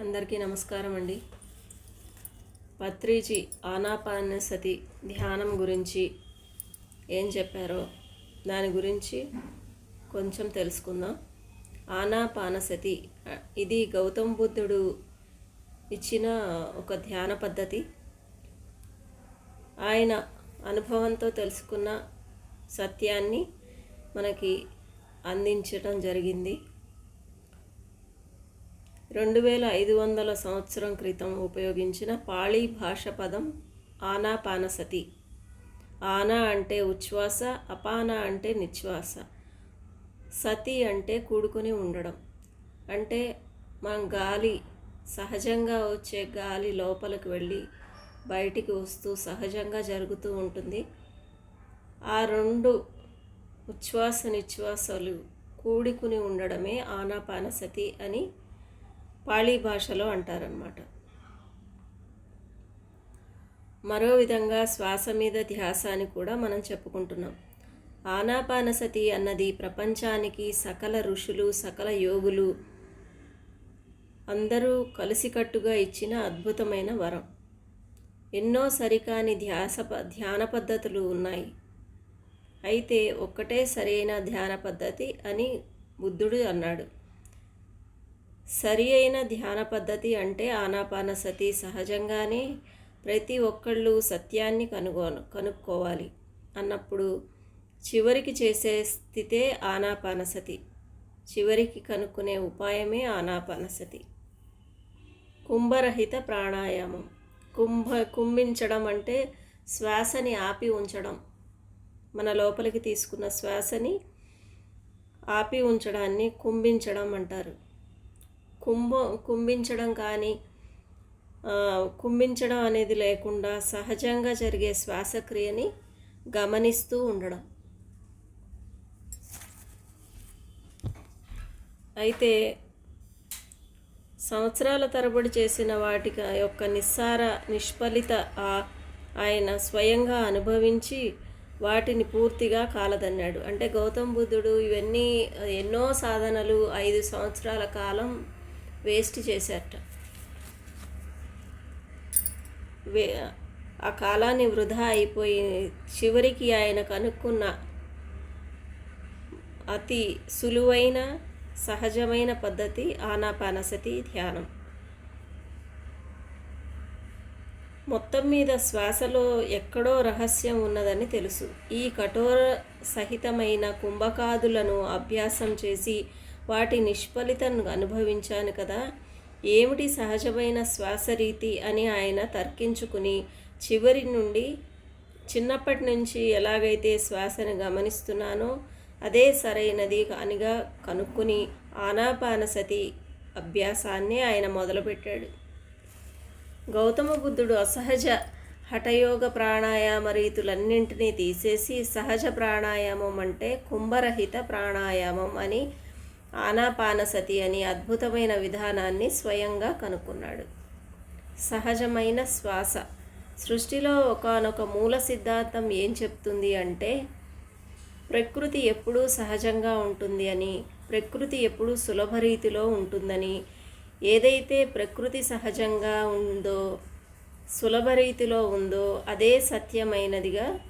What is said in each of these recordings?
అందరికీ నమస్కారం అండి. పత్రిజీ ఆనాపానసతి ధ్యానం గురించి ఏం చెప్పారో దాని గురించి కొంచెం తెలుసుకుందాం. ఆనాపానసతి ఇది గౌతమ్ బుద్ధుడు ఇచ్చిన ఒక ధ్యాన పద్ధతి. ఆయన అనుభవంతో తెలుసుకున్న సత్యాన్ని మనకి అందించటం జరిగింది. రెండు వేల ఐదు వందల సంవత్సరం క్రితం ఉపయోగించిన పాళీ భాష పదం ఆనాపానసతి. ఆనా అంటే ఉచ్ఛ్వాస అపాన అంటే నిశ్వాస సతి అంటే కూడుకుని ఉండడం. అంటే మనం గాలి సహజంగా వచ్చే గాలి లోపలికి వెళ్ళి బయటికి వస్తూ సహజంగా జరుగుతూ ఉంటుంది. ఆ రెండు ఉచ్ఛ్వాస నిశ్వాసాలు కూడుకుని ఉండడమే ఆనాపానసతి అని పాళీ భాషలో అంటారనమాట మరో విధంగా శ్వాస మీద ధ్యాస అని కూడా మనం చెప్పుకుంటున్నాం. ఆనాపానసతి అన్నది ప్రపంచానికి సకల ఋషులు సకల యోగులు అందరూ కలిసికట్టుగా ఇచ్చిన అద్భుతమైన వరం. ఎన్నో సరికాని ధ్యాస ప- ధ్యాన పద్ధతులు ఉన్నాయి. అయితే ఒక్కటే సరైన ధ్యాన పద్ధతి అని బుద్ధుడు అన్నాడు. సరి అయిన ధ్యాన పద్ధతి అంటే ఆనాపానసతి సహజంగానే ప్రతి ఒక్కళ్ళు సత్యాన్ని కనుగో కనుక్కోవాలి. అన్నప్పుడు చివరికి చేసే స్థితే ఆనాపానసతి చివరికి కనుక్కునే ఉపాయమే ఆనాపానసతి కుంభరహిత ప్రాణాయామం. కుంభ కుంభించడం అంటే శ్వాసని ఆపి ఉంచడం. మన లోపలికి తీసుకున్న శ్వాసని ఆపి ఉంచడాన్ని కుంభించడం అంటారు. కుంభ కుంభించడం కానీ కుంభించడం అనేది లేకుండా సహజంగా జరిగే శ్వాసక్రియని గమనిస్తూ ఉండడం. అయితే సంవత్సరాల తరబడి చేసిన వాటి యొక్క నిస్సార నిష్ఫలిత ఆ- ఆయన స్వయంగా అనుభవించి వాటిని పూర్తిగా కాలదన్నాడు. అంటే గౌతమ్ బుద్ధుడు ఇవన్నీ ఎన్నో సాధనలు ఐదు సంవత్సరాల కాలం వేస్ట్ చేశారట వే ఆ కాలాన్ని వృధా అయిపోయి చివరికి ఆయన కనుక్కున్న అతి సులువైన సహజమైన పద్ధతి ఆనాపానసతి ధ్యానం. మొత్తం మీద శ్వాసలో ఎక్కడో రహస్యం ఉన్నదని తెలుసు. ఈ కఠోర సహితమైన కుంభకాదులను అభ్యాసం చేసి వాటి నిష్ఫలితం అనుభవించాను కదా. ఏమిటి సహజమైన శ్వాసరీతి అని ఆయన తర్కించుకుని చివరి నుండి చిన్నప్పటి నుంచి ఎలాగైతే శ్వాసను గమనిస్తున్నానో అదే సరైనది అనిగా కనుక్కుని ఆనాపానసతి అభ్యాసాన్ని ఆయన మొదలుపెట్టాడు. గౌతమ బుద్ధుడు అసహజ హఠయోగ ప్రాణాయామ రీతులన్నింటినీ తీసేసి సహజ ప్రాణాయామం అంటే కుంభరహిత ప్రాణాయామం అని ఆనాపానసతి అని అద్భుతమైన విధానాన్ని స్వయంగా కనుక్కున్నాడు. సహజమైన శ్వాస. సృష్టిలో ఒకానొక మూల సిద్ధాంతం ఏం చెప్తుంది అంటే ప్రకృతి ఎప్పుడూ సహజంగా ఉంటుంది అని ప్రకృతి ఎప్పుడూ సులభ రీతిలో ఉంటుందని. ఏదైతే ప్రకృతి సహజంగా ఉందో సులభ రీతిలో ఉందో అదే సత్యమైనదిగా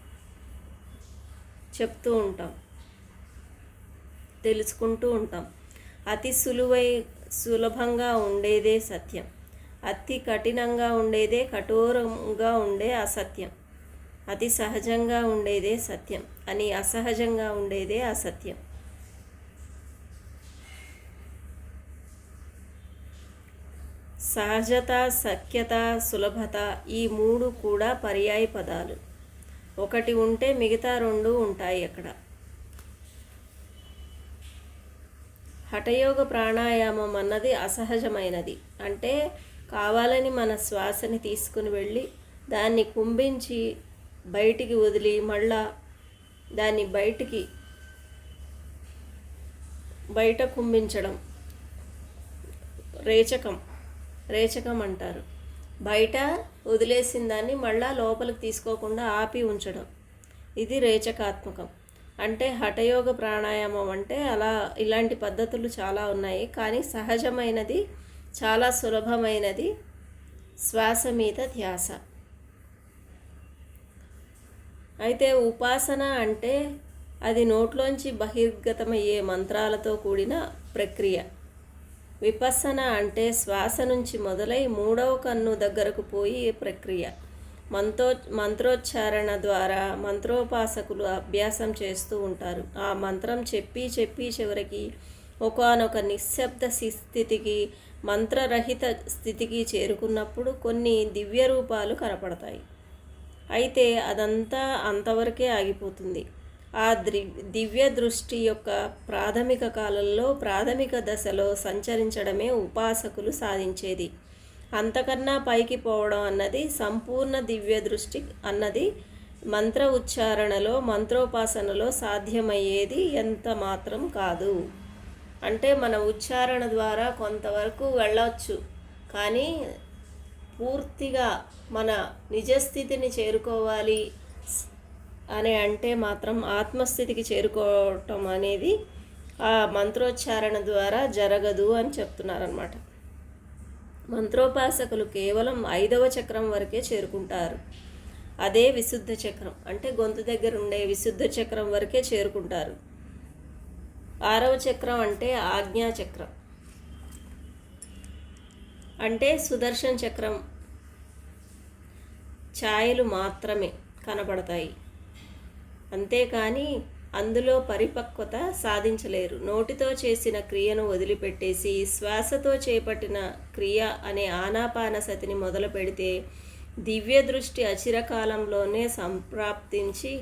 చెప్తూ ఉంటాం. తెలుసుకుంటూ ఉంటాం. అతి సులువై సులభంగా ఉండేదే సత్యం. అతి కఠినంగా ఉండేదే కఠోరంగా ఉండే అసత్యం. అతి సహజంగా ఉండేదే సత్యం అని అసహజంగా ఉండేదే అసత్యం. సహజత సఖ్యత సులభత ఈ మూడు కూడా పర్యాయ పదాలు. ఒకటి ఉంటే మిగతా రెండు ఉంటాయి అక్కడ. హఠయోగ ప్రాణాయామం అన్నది అసహజమైనది. అంటే కావాలని మన శ్వాసని తీసుకుని వెళ్ళి దాన్ని కుంభించి బయటికి వదిలి మళ్ళా దాన్ని బయటికి బయట కుంభించడం. రేచకం. రేచకం అంటారు. బయట వదిలేసిన దాన్ని మళ్ళా లోపలికి తీసుకోకుండా ఆపి ఉంచడం. ఇది రేచకాత్మకం. అంటే హఠయోగ ప్రాణాయామం అంటే అలా ఇలాంటి పద్ధతులు చాలా ఉన్నాయి. కానీ సహజమైనది చాలా సులభమైనది శ్వాస మీద ధ్యాస. అయితే ఉపాసన అంటే అది నోట్లోంచి బహిర్గతమయ్యే మంత్రాలతో కూడిన ప్రక్రియ. విపసన అంటే శ్వాస నుంచి మొదలై మూడవ కన్ను దగ్గరకు పోయి ప్రక్రియ. మంత్రో మంత్రోచ్చారణ ద్వారా మంత్రోపాసకులు అభ్యాసం చేస్తూ ఉంటారు. ఆ మంత్రం చెప్పి చెప్పి చివరికి ఒకనొక నిశ్శబ్ద స్థితికి మంత్రరహిత స్థితికి చేరుకున్నప్పుడు కొన్ని దివ్య రూపాలు కనపడతాయి. అయితే అదంతా అంతవరకే ఆగిపోతుంది. ఆ ద్రి దివ్య దృష్టి యొక్క ప్రాథమిక కాలంలో ప్రాథమిక దశలో సంచరించడమే ఉపాసకులు సాధించేది. అంతకన్నా పైకి పోవడం అన్నది సంపూర్ణ దివ్య దృష్టి అన్నది మంత్ర ఉచ్చారణలో మంత్రోపాసనలో సాధ్యమయ్యేది ఎంత మాత్రం కాదు. అంటే మన ఉచ్చారణ ద్వారా కొంతవరకు వెళ్ళవచ్చు కానీ పూర్తిగా మన నిజస్థితిని చేరుకోవాలి అని అంటే మాత్రం ఆత్మస్థితికి చేరుకోవటం అనేది ఆ మంత్రోచ్చారణ ద్వారా జరగదు అని చెప్తున్నారనమాట మంత్రోపాసకులు కేవలం ఐదవ చక్రం వరకే చేరుకుంటారు. అదే విశుద్ధ చక్రం అంటే గొంతు దగ్గర ఉండే విశుద్ధ చక్రం వరకే చేరుకుంటారు. ఆరవ చక్రం అంటే ఆజ్ఞా చక్రం. అంటే సుదర్శన్ చక్రం. ఛాయలు మాత్రమే కనబడతాయి అంతేకాని అందులో పరిపక్వత సాధించలేరు. నోటితో చేసిన క్రియను వదిలిపెట్టేసి శ్వాసతో చేపట్టిన క్రియ అనే ఆనాపాన సతిని మొదలు పెడితే దివ్య దృష్టి అచిరకాలంలోనే సంప్రాప్తించి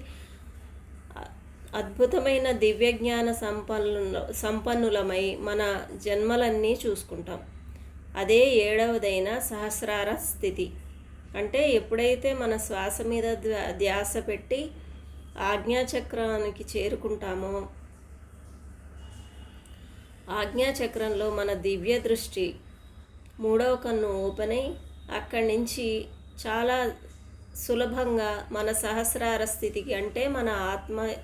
అద్భుతమైన దివ్యజ్ఞాన సంపన్ను సంపన్నులమై మన జన్మలన్నీ చూసుకుంటాం. అదే ఏడవదైన సహస్రార స్థితి. అంటే ఎప్పుడైతే మన శ్వాస మీద ధ్యాస పెట్టి ఆజ్ఞాచక్రానికి చేరుకుంటామో? ఆజ్ఞాచక్రంలో మన దివ్య దృష్టి మూడవ కన్ను ఓపెన్ అయి అక్కడి నుంచి చాలా సులభంగా మన సహస్రార స్థితికి అంటే మన ఆత్మ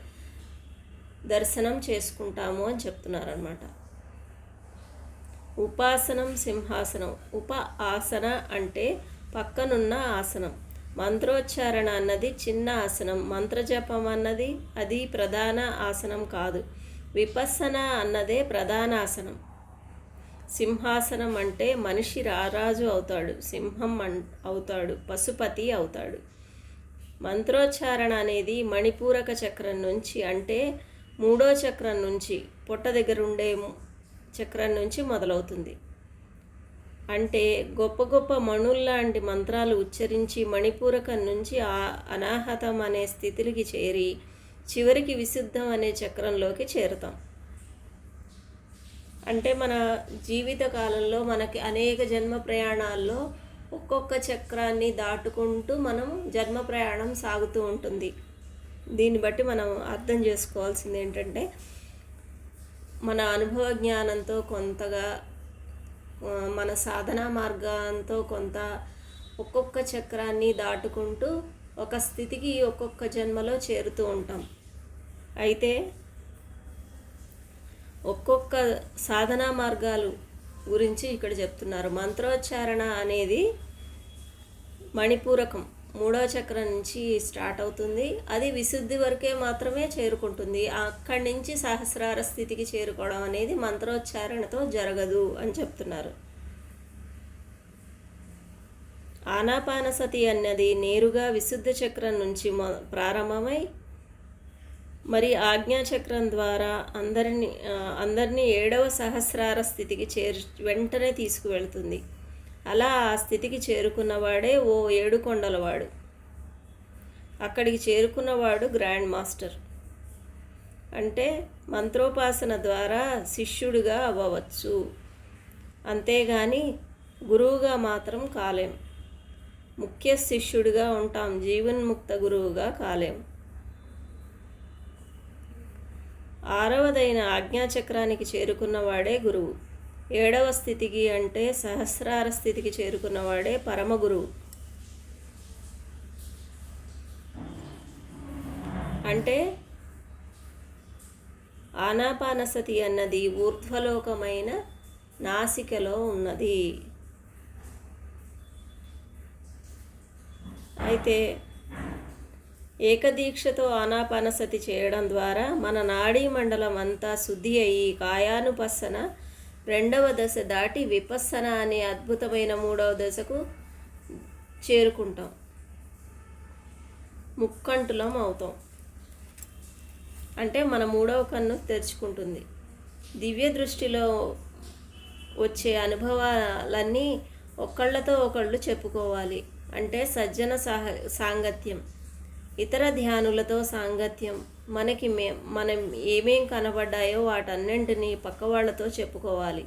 దర్శనం చేసుకుంటాము అని చెప్తున్నారనమాట ఉపాసనం సింహాసనం ఉప ఆసన అంటే పక్కనున్న ఆసనం. మంత్రోచ్చారణ అన్నది చిన్న ఆసనం. మంత్రజపం అన్నది అది ప్రధాన ఆసనం కాదు. విపస్సన అన్నదే ప్రధాన ఆసనం. సింహాసనం అంటే మనిషి రారాజు అవుతాడు. సింహం అవుతాడు. పశుపతి అవుతాడు. మంత్రోచ్చారణ అనేది మణిపూరక చక్రం నుంచి అంటే మూడో చక్రం నుంచి పొట్ట దగ్గర ఉండే చక్రం నుంచి మొదలవుతుంది. అంటే గొప్ప గొప్ప మణుల్లాంటి మంత్రాలు ఉచ్చరించి మణిపూరకం నుంచి ఆ అనాహతం అనే స్థితికి చేరి చివరికి విశుద్ధం అనే చక్రంలోకి చేరుతాం. అంటే మన జీవిత కాలంలో మనకి అనేక జన్మ ప్రయాణాల్లో ఒక్కొక్క చక్రాన్ని దాటుకుంటూ మనం జన్మ ప్రయాణం సాగుతూ ఉంటుంది. దీన్ని బట్టి మనం అర్థం చేసుకోవాల్సింది ఏంటంటే మన అనుభవ జ్ఞానంతో కొంతగా మన సాధనా మార్గంతో కొంత ఒక్కొక్క చక్రాన్ని దాటుకుంటూ ఒక స్థితికి ఒక్కొక్క జన్మలో చేరుతూ ఉంటాం. అయితే ఒక్కొక్క సాధనా మార్గాలు గురించి ఇక్కడ చెప్తున్నారు. మంత్రోచ్చారణ అనేది మణిపూరకం. మూడవ చక్రం నుంచి స్టార్ట్ అవుతుంది. అది విశుద్ధి వరకే మాత్రమే చేరుకుంటుంది. అక్కడి నుంచి సహస్రార స్థితికి చేరుకోవడం అనేది మంత్రోచ్చారణతో జరగదు అని చెప్తున్నారు. ఆనాపానసతి అన్నది నేరుగా విశుద్ధ చక్రం నుంచి ప్రారంభమై మరి ఆజ్ఞాచక్రం ద్వారా అందరిని అందరినీ ఏడవ సహస్రార స్థితికి చేరు వెంటనే తీసుకువెళ్తుంది. అలా ఆ స్థితికి చేరుకున్నవాడే ఓ ఏడుకొండలవాడు అక్కడికి చేరుకున్నవాడు గ్రాండ్ మాస్టర్. అంటే మంత్రోపాసన ద్వారా శిష్యుడిగా అవ్వవచ్చు. అంతేగాని గురువుగా మాత్రం కాలేం. ముఖ్య శిష్యుడిగా ఉంటాం. జీవన్ముక్త గురువుగా కాలేం. ఆరవదైన ఆజ్ఞాచక్రానికి చేరుకున్నవాడే గురువు. ఏడవ స్థితికి అంటే సహస్రార స్థితికి చేరుకున్నవాడే పరమగురువు. అంటే ఆనాపానసతి అన్నది ఊర్ధ్వలోకమైన నాసికలో ఉన్నది. అయితే ఏకదీక్షతో ఆనాపానసతి చేయడం ద్వారా మన నాడీ మండలం అంతా శుద్ధి అయ్యి కాయానుపసన రెండవ దశ దాటి విపస్సన అనే అద్భుతమైన మూడవ దశకు చేరుకుంటాం. ముక్కంటులం అవుతాం. అంటే మన మూడవ కన్ను తెరుచుకుంటుంది. దివ్య దృష్టిలో వచ్చే అనుభవాలన్నీ ఒకళ్ళతో ఒకళ్ళు చెప్పుకోవాలి. అంటే సజ్జన సాహ సాంగత్యం. ఇతర ధ్యానులతో సాంగత్యం. మనకి మే మనం ఏమేం కనబడ్డాయో వాటన్నింటినీ పక్క వాళ్ళతో చెప్పుకోవాలి.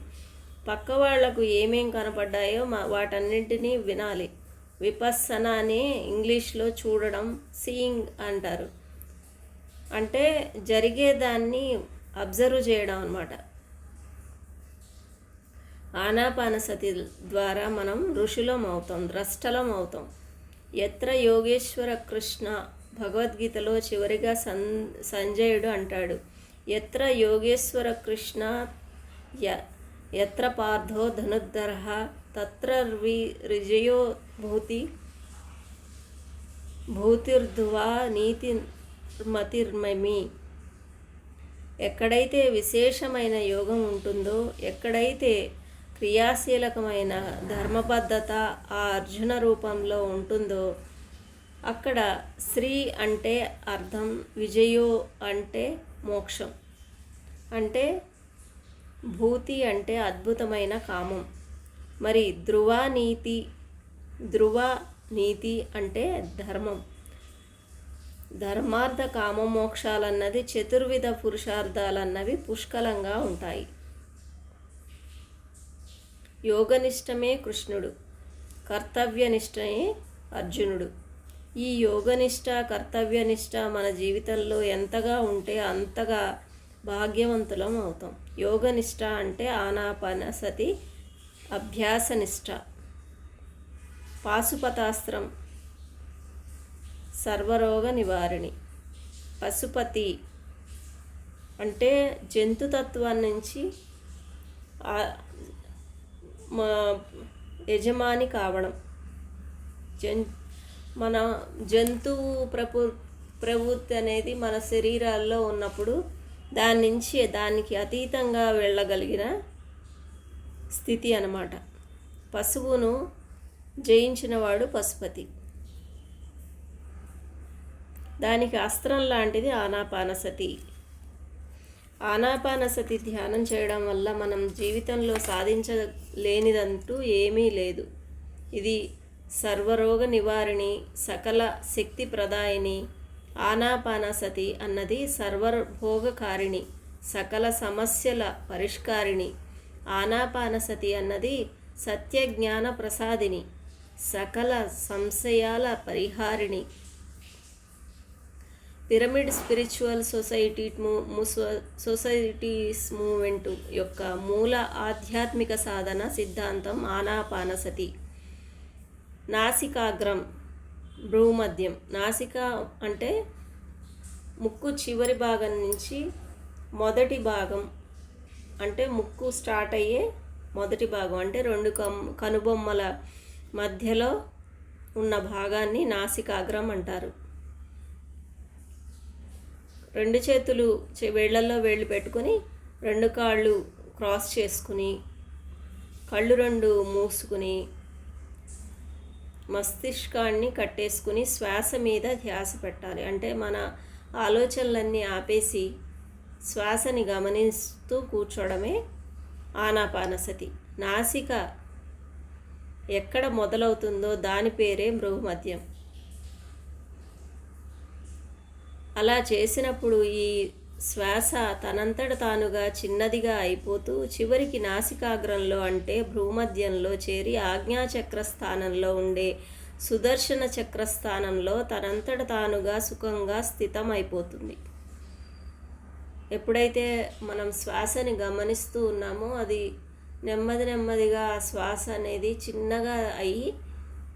పక్క వాళ్ళకు ఏమేం కనపడ్డాయో మా వాటన్నింటినీ వినాలి. విపస్సన అని ఇంగ్లీష్లో చూడడం సీయింగ్ అంటారు. అంటే జరిగేదాన్ని అబ్జర్వ్ చేయడం అనమాట ఆనాపానసతి ద్వారా మనం ఋషులం అవుతాం ద్రష్టలం అవుతాం. ఎత్ర యోగేశ్వర కృష్ణ భగవద్గీతలో చివరిగా సన్ సంజయుడు అంటాడు ఎత్ర యోగేశ్వర కృష్ణ య ఎత్ర పార్థో ధనుర్ధర తత్ర రి రిజయో భూతి భూతిర్ధువా నీతి మతిర్మమి ఎక్కడైతే విశేషమైన యోగం ఉంటుందో ఎక్కడైతే క్రియాశీలకమైన ధర్మబద్ధత ఆ అర్జున రూపంలో ఉంటుందో అక్కడ శ్రీ అంటే అర్థం విజయో అంటే మోక్షం. అంటే భూతి అంటే అద్భుతమైన కామం. మరి ధ్రువ నీతి ధ్రువ నీతి అంటే ధర్మం. ధర్మార్థ కామ మోక్షాలన్నది చతుర్విధ పురుషార్థాలన్నవి పుష్కలంగా ఉంటాయి. యోగనిష్టమే కృష్ణుడు కర్తవ్యనిష్టమే అర్జునుడు. ఈ యోగనిష్ట కర్తవ్యనిష్ట మన జీవితంలో ఎంతగా ఉంటే అంతగా భాగ్యవంతులం అవుతాం. యోగనిష్ట అంటే ఆనాపానసతి అభ్యాసనిష్ట. పాశుపతాస్త్రం సర్వరోగ నివారిణి. పశుపతి అంటే జంతుతత్వం నుంచి మా యజమాని కావడం. జన్ మన జంతువు ప్రభు ప్రవృత్తి అనేది మన శరీరాల్లో ఉన్నప్పుడు దాని నుంచి దానికి అతీతంగా వెళ్ళగలిగిన స్థితి అన్నమాట. పశువును జయించినవాడు పశుపతి. దానికి అస్త్రం లాంటిది ఆనాపానసతి. ఆనాపానసతి ధ్యానం చేయడం వల్ల మనం జీవితంలో సాధించలేనిదంటూ ఏమీ లేదు. ఇది సర్వరోగ నివారిణి సకల శక్తి ప్రదాయిని ఆనాపానసతి అన్నది సర్వభోగకారిణి సకల సమస్యల పరిష్కారిణి. ఆనాపానసతి అన్నది సత్యజ్ఞాన ప్రసాదిని సకల సంశయాల పరిహారిణి. Pyramid spiritual society societies movement యొక్క మూల ఆధ్యాత్మిక సాధన సిద్ధాంతం ఆనాపానసతి. నాసికాగ్రం భ్రూమధ్యం. నాసిక అంటే ముక్కు చివరి భాగం నుంచి మొదటి భాగం అంటే ముక్కు స్టార్ట్ అయ్యే మొదటి భాగం అంటే రెండు కమ్ కనుబొమ్మల మధ్యలో ఉన్న భాగాన్ని నాసికాగ్రం అంటారు. రెండు చేతులు వేళ్ళలో వేళ్ళు పెట్టుకొని రెండు కాళ్ళు క్రాస్ చేసుకుని కళ్ళు రెండు మూసుకుని మస్తిష్కాన్ని కట్టేసుకుని శ్వాస మీద ధ్యాస పెట్టాలి. అంటే మన ఆలోచనలన్నీ ఆపేసి శ్వాసని గమనిస్తూ కూర్చోవడమే ఆనాపానసతి. నాసిక ఎక్కడ మొదలవుతుందో దాని పేరే మృహమద్యం అలా చేసినప్పుడు ఈ శ్వాస తనంతట తానుగా చిన్నదిగా అయిపోతూ చివరికి నాసికాగ్రంలో అంటే భ్రూమధ్యంలో చేరి ఆజ్ఞాచక్ర స్థానంలో ఉండే సుదర్శన చక్రస్థానంలో తనంతట తానుగా సుఖంగా స్థితం అయిపోతుంది ఎప్పుడైతే మనం శ్వాసని గమనిస్తూ ఉన్నామో అది నెమ్మది నెమ్మదిగా శ్వాస అనేది చిన్నగా అయ్యి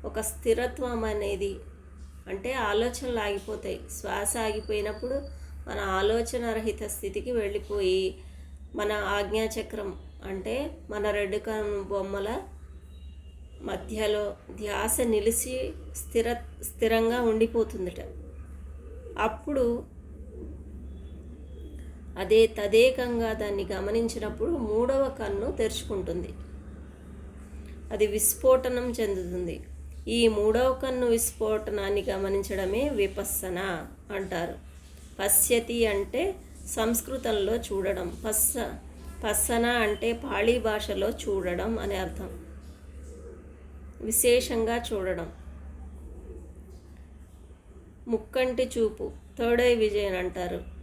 ఒక స్థిరత్వం అనేది అంటే ఆలోచనలు ఆగిపోతాయి. శ్వాస ఆగిపోయినప్పుడు మన ఆలోచన రహిత స్థితికి వెళ్ళిపోయి మన ఆజ్ఞాచక్రం అంటే మన రెడ్ కన్ను బొమ్మల మధ్యలో ధ్యాస నిలిచి స్థిర స్థిరంగా ఉండిపోతుందట. అప్పుడు అదే తదేకంగా దాన్ని గమనించినప్పుడు మూడవ కన్ను తెరుచుకుంటుంది. అది విస్ఫోటనం చెందుతుంది. ఈ మూడవ కన్ను విస్ఫోటనాన్ని గమనించడమే విపస్సన అంటారు. పశ్యతి అంటే సంస్కృతంలో చూడడం. పస్స పస్సన అంటే పాళీ భాషలో చూడడం అనే అర్థం. విశేషంగా చూడడం. ముక్కంటి చూపు థర్డ్ ఐ విజయన్ అంటారు.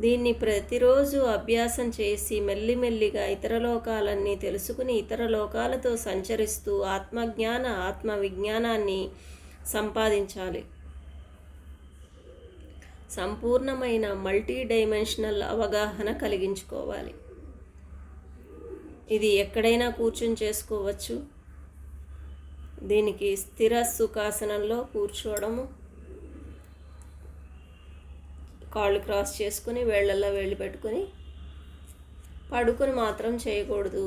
దీన్ని ప్రతిరోజు అభ్యాసం చేసి మెల్లిమెల్లిగా ఇతర లోకాలన్నీ తెలుసుకుని ఇతర లోకాలతో సంచరిస్తూ ఆత్మజ్ఞాన ఆత్మ విజ్ఞానాన్ని సంపాదించాలి. సంపూర్ణమైన మల్టీ డైమెన్షనల్ అవగాహన కలిగించుకోవాలి. ఇది ఎక్కడైనా కూర్చుని చేసుకోవచ్చు. దీనికి స్థిర సుఖాసనంలో కూర్చోవడము కాళ్ళు క్రాస్ చేసుకుని వేళ్ళల్లో వేళ్ళు పెట్టుకుని పడుకొని మాత్రం చేయకూడదు.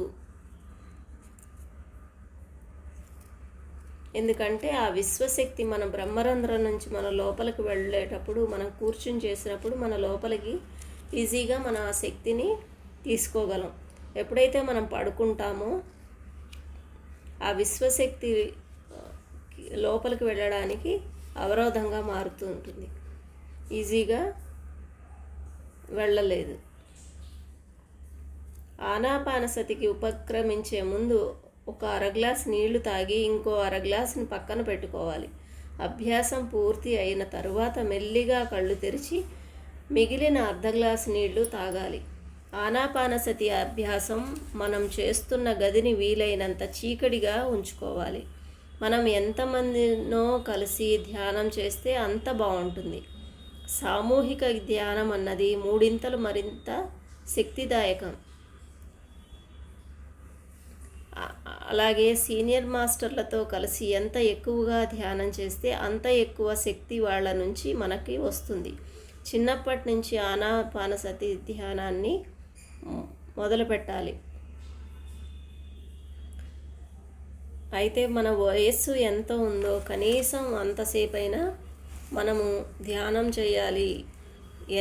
ఎందుకంటే ఆ విశ్వశక్తి మన బ్రహ్మరంధ్రం నుంచి మన లోపలికి వెళ్ళేటప్పుడు మనం కూర్చుని చేసినప్పుడు మన లోపలికి ఈజీగా మన ఆ శక్తిని తీసుకోగలం. ఎప్పుడైతే మనం పడుకుంటామో ఆ విశ్వశక్తి లోపలికి వెళ్ళడానికి అవరోధంగా మారుతూ ఉంటుంది ఈజీగా వెళ్ళలేదు. ఆనాపానసతికి ఉపక్రమించే ముందు ఒక అర గ్లాస్ నీళ్ళు తాగి ఇంకో అర గ్లాసుని పక్కన పెట్టుకోవాలి. అభ్యాసం పూర్తి అయిన తరువాత మెల్లిగా కళ్ళు తెరిచి మిగిలిన అర్ధ గ్లాస్ నీళ్ళు తాగాలి. ఆనాపానసతి అభ్యాసం మనం చేస్తున్న గదిని వీలైనంత చీకటిగా ఉంచుకోవాలి. మనం ఎంతమందినో కలిసి ధ్యానం చేస్తే అంత బాగుంటుంది సామూహిక ధ్యానం అన్నది మూడింతలు మరింత శక్తిదాయకం. అలాగే సీనియర్ మాస్టర్లతో కలిసి ఎంత ఎక్కువగా ధ్యానం చేస్తే అంత ఎక్కువ శక్తి వాళ్ళ నుంచి మనకి వస్తుంది. చిన్నప్పటి నుంచి ఆనాపానసతి ధ్యానాన్ని మొదలు పెట్టాలి అయితే మన వయస్సు ఎంత ఉందో కనీసం అంతసేపైనా మనము ధ్యానం చేయాలి.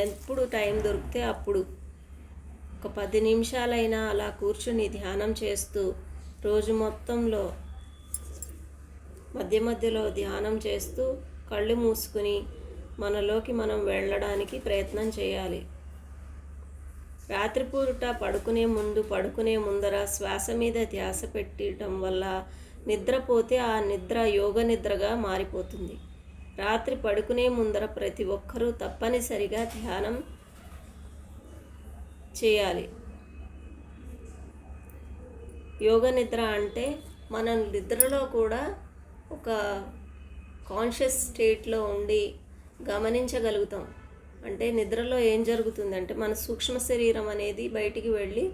ఎప్పుడు టైం దొరికితే అప్పుడు. ఒక పది నిమిషాలైనా అలా కూర్చుని ధ్యానం చేస్తూ రోజు మొత్తంలో మధ్య మధ్యలో ధ్యానం చేస్తూ కళ్ళు మూసుకుని మనలోకి మనం వెళ్ళడానికి ప్రయత్నం చేయాలి. రాత్రిపూట పడుకునే ముందు పడుకునే ముందర శ్వాస మీద ధ్యాస పెట్టడం వల్ల నిద్రపోతే ఆ నిద్ర యోగ నిద్రగా మారిపోతుంది. రాత్రి పడుకునే ముందర ప్రతి ఒక్కరూ తప్పనిసరిగా ధ్యానం చేయాలి. యోగ నిద్ర అంటే మనం నిద్రలో కూడా ఒక కాన్షియస్ స్టేట్లో ఉండి గమనించగలుగుతాం. అంటే నిద్రలో ఏం జరుగుతుంది అంటే మన సూక్ష్మ శరీరం అనేది బయటికి వెళ్ళి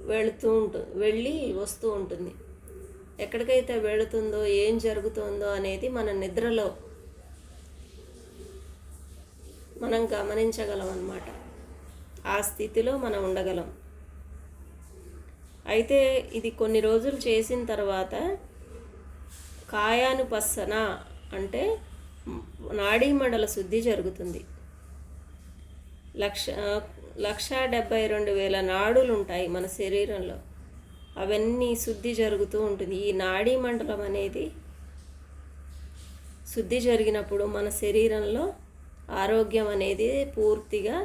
వెళుతూ ఉంటుంది వెళ్ళి వస్తూ ఉంటుంది. ఎక్కడికైతే వెళుతుందో ఏం జరుగుతుందో అనేది మన నిద్రలో మనం గమనించగలం అన్నమాట. ఆ స్థితిలో మనం ఉండగలం. అయితే ఇది కొన్ని రోజులు చేసిన తర్వాత కాయానుపస్సన అంటే నాడీ మండల శుద్ధి జరుగుతుంది. లక్ష లక్ష డెబ్బై రెండు వేల నాడులు ఉంటాయి మన శరీరంలో. అవన్నీ శుద్ధి జరుగుతూ ఉంటుంది. ఈ నాడీ మండలం అనేది శుద్ధి జరిగినప్పుడు మన శరీరంలో ఆరోగ్యం అనేది పూర్తిగా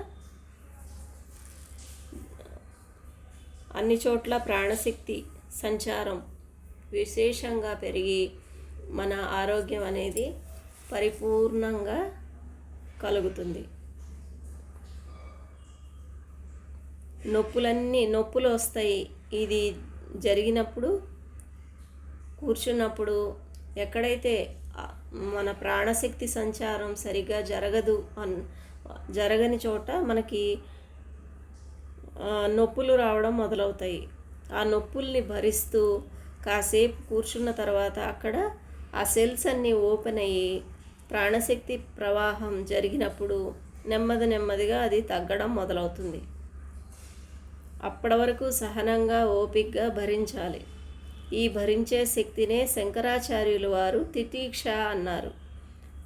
అన్ని చోట్ల ప్రాణశక్తి సంచారం విశేషంగా పెరిగి మన ఆరోగ్యం అనేది పరిపూర్ణంగా కలుగుతుంది. నొప్పులన్నీ నొప్పులు వస్తాయి. ఇది జరిగినప్పుడు కూర్చున్నప్పుడు ఎక్కడైతే మన ప్రాణశక్తి సంచారం సరిగా జరగదు అన్ జరగని చోట మనకి నొప్పులు రావడం మొదలవుతాయి. ఆ నొప్పుల్ని భరిస్తూ కాసేపు కూర్చున్న తర్వాత అక్కడ ఆ సెల్స్ అన్నీ ఓపెన్ అయ్యి ప్రాణశక్తి ప్రవాహం జరిగినప్పుడు నెమ్మది నెమ్మదిగా అది తగ్గడం మొదలవుతుంది. అప్పటి వరకు సహనంగా ఓపిక్గా భరించాలి. ఈ భరించే శక్తినే శంకరాచార్యులు వారు తితీక్ష అన్నారు.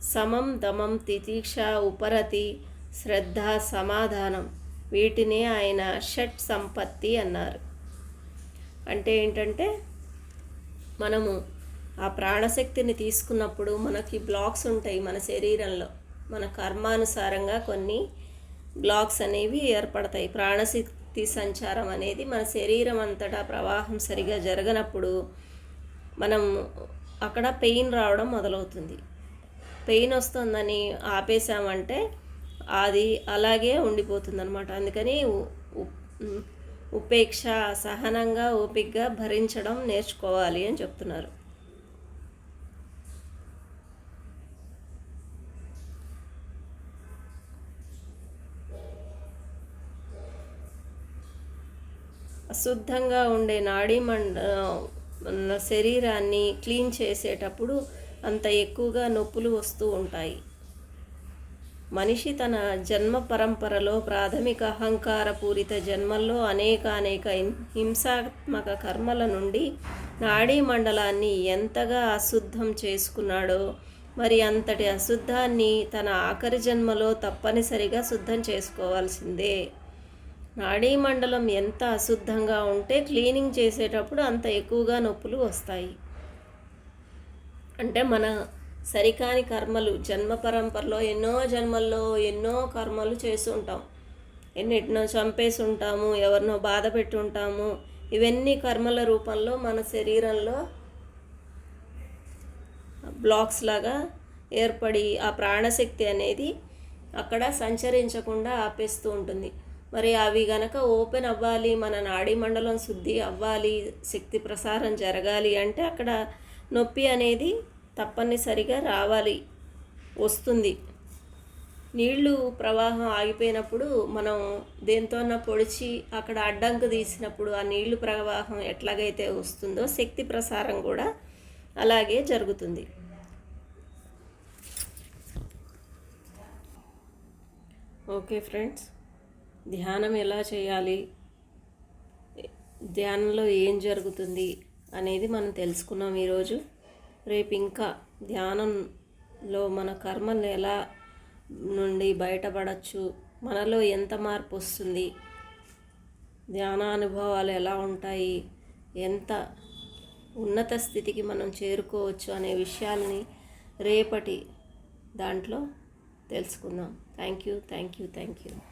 సమం దమం తితీక్ష ఉపరతి శ్రద్ధ సమాధానం. వీటినే ఆయన షట్ సంపత్తి అన్నారు. అంటే ఏంటంటే మనము ఆ ప్రాణశక్తిని తీసుకున్నప్పుడు మనకి బ్లాక్స్ ఉంటాయి మన శరీరంలో. మన కర్మానుసారంగా కొన్ని బ్లాక్స్ అనేవి ఏర్పడతాయి. ప్రాణశక్తి సంచారం అనేది మన శరీరం అంతటా ప్రవాహం సరిగా జరగనప్పుడు మనం అక్కడ పెయిన్ రావడం మొదలవుతుంది. పెయిన్ వస్తుందని ఆపేసామంటే అది అలాగే ఉండిపోతుంది అనమాట అందుకని ఉ- ఉపేక్ష సహనంగా ఓపికగా భరించడం నేర్చుకోవాలి అని చెప్తున్నారు. అశుద్ధంగా ఉండే నాడీ మండ శరీరాన్ని క్లీన్ చేసేటప్పుడు అంత ఎక్కువగా నొప్పులు వస్తూ ఉంటాయి. మనిషి తన జన్మ పరంపరలో ప్రాథమిక అహంకారపూరిత జన్మల్లో అనేక అనేక హిం- హింసాత్మక కర్మల నుండి నాడీ మండలాన్ని ఎంతగా అశుద్ధం చేసుకున్నాడో మరి అంతటి అశుద్ధాన్ని తన ఆఖరి జన్మలో తప్పనిసరిగా శుద్ధం చేసుకోవాల్సిందే. నాడీ మండలం ఎంత అశుద్ధంగా ఉంటే క్లీనింగ్ చేసేటప్పుడు అంత ఎక్కువగా నొప్పులు వస్తాయి. అంటే మన సరికాని కర్మలు జన్మ పరంపరలో ఎన్నో జన్మల్లో ఎన్నో కర్మలు చేస్తుంటాం ఎన్నిటినో చంపేసి ఉంటాము ఎవరినో బాధ పెట్టుంటాము. ఇవన్నీ కర్మల రూపంలో మన శరీరంలో బ్లాక్స్ లాగా ఏర్పడి ఆ ప్రాణశక్తి అనేది అక్కడ సంచరించకుండా ఆపేస్తూ ఉంటుంది. మరి అవి గనక ఓపెన్ అవ్వాలి మన నాడీ మండలం శుద్ధి అవ్వాలి శక్తి ప్రసారం జరగాలి అంటే అక్కడ నొప్పి అనేది తప్పనిసరిగా రావాలి. వస్తుంది. నీళ్ళు ప్రవాహం ఆగిపోయినప్పుడు మనం దేంతోన పొడిచి అక్కడ అడ్డంకు తీసినప్పుడు ఆ నీళ్ళు ప్రవాహం ఎట్లాగైతే వస్తుందో శక్తి ప్రసారం కూడా అలాగే జరుగుతుంది. ఓకే ఫ్రెండ్స్ ధ్యానం ఎలా చేయాలి? ధ్యానంలో ఏం జరుగుతుంది అనేది మనం తెలుసుకున్నాం ఈరోజు. రేపు ఇంకా ధ్యానంలో మన కర్మలు ఎలా నుండి బయటపడచ్చు? మనలో ఎంత మార్పు వస్తుంది ధ్యాన అనుభవాలు ఎలా ఉంటాయి? ఎంత ఉన్నత స్థితికి మనం చేరుకోవచ్చు అనే విషయాల్ని రేపటి దాంట్లో తెలుసుకుందాం. Thank you thank you thank you.